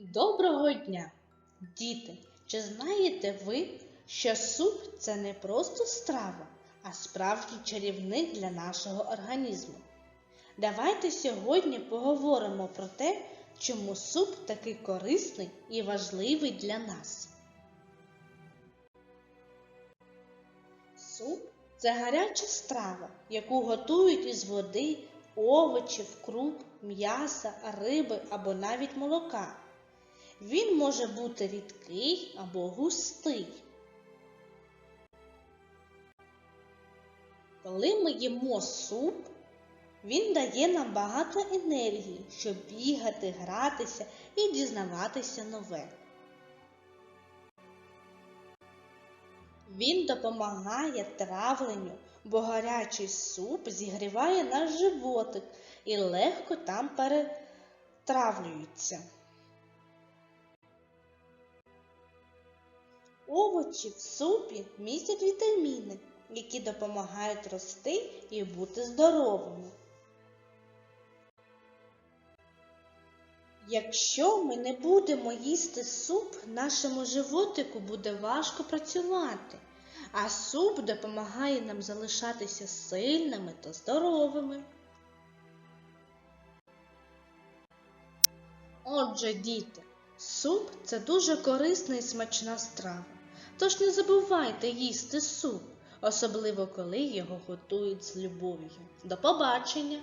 Доброго дня! Діти, чи знаєте ви, що суп це не просто страва, а справжній чарівник для нашого організму? Давайте сьогодні поговоримо про те, чому суп такий корисний і важливий для нас. Суп це гаряча страва, яку готують із води, овочів, круп, м'яса, риби або навіть молока. Він може бути рідкий або густий. Коли ми їмо суп, він дає нам багато енергії, щоб бігати, гратися і дізнаватися нове. Він допомагає травленню, бо гарячий суп зігріває наш животик і легко там перетравлюється. Овочі в супі містять вітаміни, які допомагають рости і бути здоровими. Якщо ми не будемо їсти суп, нашому животику буде важко працювати, а суп допомагає нам залишатися сильними та здоровими. Отже, діти, суп це дуже корисна і смачна страва. Тож не забувайте їсти суп, особливо коли його готують з любов'ю. До побачення!